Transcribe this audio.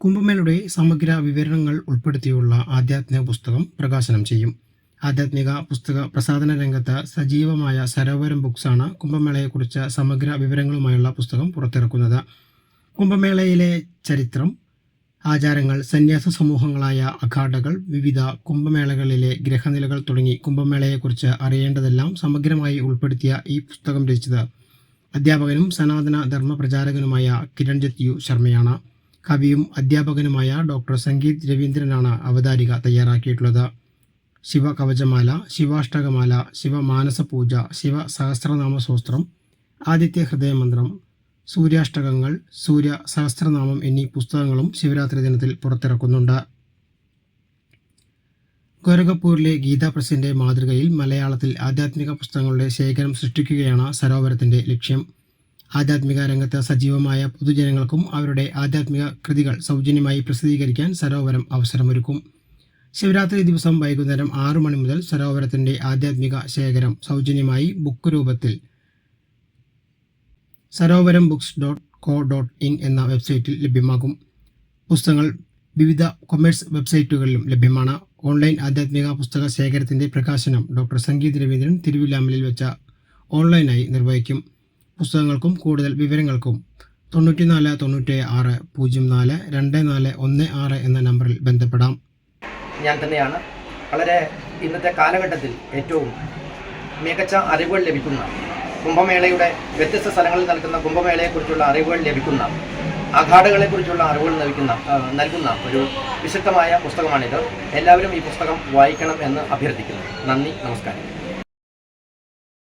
കുംഭമേളയുടെ സമഗ്ര വിവരണങ്ങൾ ഉൾപ്പെടുത്തിയുള്ള ആധ്യാത്മിക പുസ്തകം പ്രകാശനം ചെയ്യും. ആധ്യാത്മിക പുസ്തക പ്രസാധന രംഗത്ത് സജീവമായ സരോവരം ബുക്സാണ് കുംഭമേളയെക്കുറിച്ച് സമഗ്ര വിവരങ്ങളുമായുള്ള പുസ്തകം പുറത്തിറക്കുന്നത്. കുംഭമേളയിലെ ചരിത്രം ആചാരങ്ങൾ സന്യാസ സമൂഹങ്ങളായ അഖാഡകൾ വിവിധ കുംഭമേളകളിലെ ഗ്രഹനിലകൾ തുടങ്ങി കുംഭമേളയെക്കുറിച്ച് അറിയേണ്ടതെല്ലാം സമഗ്രമായി ഉൾപ്പെടുത്തിയ ഈ പുസ്തകം രചിച്ചത് അധ്യാപകനും സനാതന ധർമ്മ പ്രചാരകനുമായ കിരൺജിത് യു ശർമ്മയാണ്. കവിയും അധ്യാപകനുമായ ഡോക്ടർ സംഗീത് രവീന്ദ്രനാണ് അവതാരിക തയ്യാറാക്കിയിട്ടുള്ളത്. ശിവകവചമാല ശിവാഷ്ടകമാല ശിവമാനസ പൂജ ശിവ സഹസ്രനാമ സൂസ്ത്രം ആദിത്യ ഹൃദയമന്ത്രം സൂര്യാഷ്ടകങ്ങൾ സൂര്യ സഹസ്രനാമം എന്നീ പുസ്തകങ്ങളും ശിവരാത്രി ദിനത്തിൽ പുറത്തിറക്കുന്നുണ്ട്. ഗോരഖപൂരിലെ ഗീതാ പ്രസിന്റെ മാതൃകയിൽ മലയാളത്തിൽ ആധ്യാത്മിക പുസ്തകങ്ങളുടെ ശേഖരം സൃഷ്ടിക്കുകയാണ് സരോവരത്തിന്റെ ലക്ഷ്യം. ആധ്യാത്മിക രംഗത്ത് സജീവമായ പൊതുജനങ്ങൾക്കും അവരുടെ ആധ്യാത്മിക കൃതികൾ സൗജന്യമായി പ്രസിദ്ധീകരിക്കാൻ സരോവരം അവസരമൊരുക്കും. ശിവരാത്രി ദിവസം വൈകുന്നേരം ആറു മണി മുതൽ സരോവരത്തിന്റെ ആധ്യാത്മിക ശേഖരം സൗജന്യമായി ബുക്ക് രൂപത്തിൽ. Sarovaram books dot co dot in എന്ന വെബ്സൈറ്റിൽ ലഭ്യമാകും. പുസ്തകങ്ങൾ വിവിധ കൊമേഴ്സ് വെബ്സൈറ്റുകളിലും ലഭ്യമാണ്. ഓൺലൈൻ ആധ്യാത്മിക പുസ്തക ശേഖരത്തിന്റെ പ്രകാശനം ഡോക്ടർ സംഗീത് രവീന്ദ്രൻ തിരുവില്ലാമലിൽ വെച്ച ഓൺലൈനായി നിർവഹിക്കും. പുസ്തകങ്ങൾക്കും കൂടുതൽ വിവരങ്ങൾക്കും തൊണ്ണൂറ്റിനാല് തൊണ്ണൂറ്റി ആറ് പൂജ്യം നാല് രണ്ട് നാല് ഒന്ന് ആറ് എന്ന നമ്പറിൽ ബന്ധപ്പെടാം. ഞാൻ തന്നെയാണ് വളരെ ഇന്നത്തെ കാലഘട്ടത്തിൽ ഏറ്റവും മികച്ച അറിവുകൾ ലഭിക്കുന്ന കുംഭമേളയുടെ വ്യത്യസ്ത സ്ഥലങ്ങളിൽ നടക്കുന്ന കുംഭമേളയെക്കുറിച്ചുള്ള അറിവുകൾ ലഭിക്കുന്ന അഖാഡകളെക്കുറിച്ചുള്ള അറിവുകൾ ലഭിക്കുന്ന നൽകുന്ന ഒരു വിശുദ്ധമായ പുസ്തകമാണിത്. എല്ലാവരും ഈ പുസ്തകം വായിക്കണം എന്ന് അഭ്യർത്ഥിക്കുന്നു. നന്ദി നമസ്കാരം.